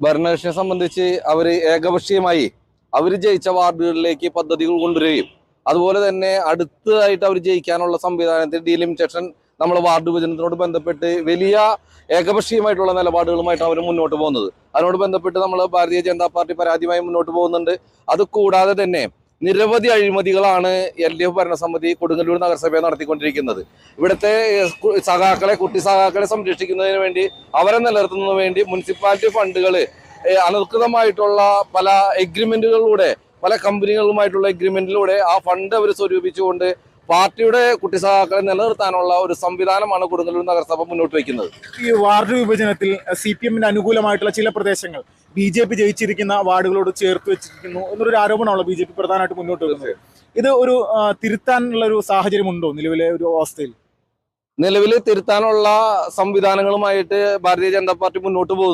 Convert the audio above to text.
ഭരണകക്ഷിയെ സംബന്ധിച്ച് അവർ ഏകപക്ഷീയമായി അവർ ജയിച്ച വാർഡുകളിലേക്ക് പദ്ധതികൾ കൊണ്ടുവരികയും അതുപോലെ തന്നെ അടുത്തതായിട്ട് അവർ ജയിക്കാനുള്ള സംവിധാനത്തിൽ ഡീലിമിറ്റേഷൻ നമ്മൾ വാർഡ് വിഭജനത്തിനോട് ബന്ധപ്പെട്ട് വലിയ ഏകപക്ഷീയമായിട്ടുള്ള നിലപാടുകളുമായിട്ടാണ് അവർ മുന്നോട്ട് പോകുന്നത്. അതിനോട് ബന്ധപ്പെട്ട് നമ്മൾ ഭാരതീയ ജനതാ പാർട്ടി പരാതിയുമായി മുന്നോട്ട് പോകുന്നുണ്ട്. അത് കൂടാതെ തന്നെ നിരവധി അഴിമതികളാണ് എൽ ഡി എഫ് ഭരണസമിതി കൊടുങ്ങല്ലൂർ നഗരസഭ നടത്തിക്കൊണ്ടിരിക്കുന്നത്. ഇവിടുത്തെ സഖാക്കളെ കുട്ടി സഖാക്കളെ സംരക്ഷിക്കുന്നതിന് വേണ്ടി അവരെ നിലനിർത്തുന്നതിന് വേണ്ടി മുനിസിപ്പാലിറ്റി ഫണ്ടുകൾ അനധികൃതമായിട്ടുള്ള പല എഗ്രിമെന്റുകളിലൂടെ പല കമ്പനികളുമായിട്ടുള്ള എഗ്രിമെന്റിലൂടെ ആ ഫണ്ട് അവർ സ്വരൂപിച്ചുകൊണ്ട് പാർട്ടിയുടെ കുട്ടി സഖാക്കളെ നിലനിർത്താനുള്ള ഒരു സംവിധാനമാണ് കൊടുങ്ങല്ലൂർ നഗരസഭ മുന്നോട്ട് വയ്ക്കുന്നത്. ഈ വാർഡ് വിഭജനത്തിൽ സി പി എമ്മിന് അനുകൂലമായിട്ടുള്ള ചില പ്രദേശങ്ങൾ ബി ജെ പി ജയിച്ചിരിക്കുന്ന വാർഡുകളോട് ചേർത്ത് വെച്ചിരിക്കുന്നു എന്നൊരു ആരോപണമാണല്ലോ ബി ജെ പി പ്രധാനമായിട്ട് മുന്നോട്ട് വരുന്നത് ഇത് ഒരു തിരുത്താനുള്ള ഒരു സാഹചര്യം ഉണ്ടോ നിലവിലെ ഒരു അവസ്ഥയിൽ? നിലവിൽ തിരുത്താനുള്ള സംവിധാനങ്ങളുമായിട്ട് ഭാരതീയ ജനതാ പാർട്ടി മുന്നോട്ട് പോകുന്നു.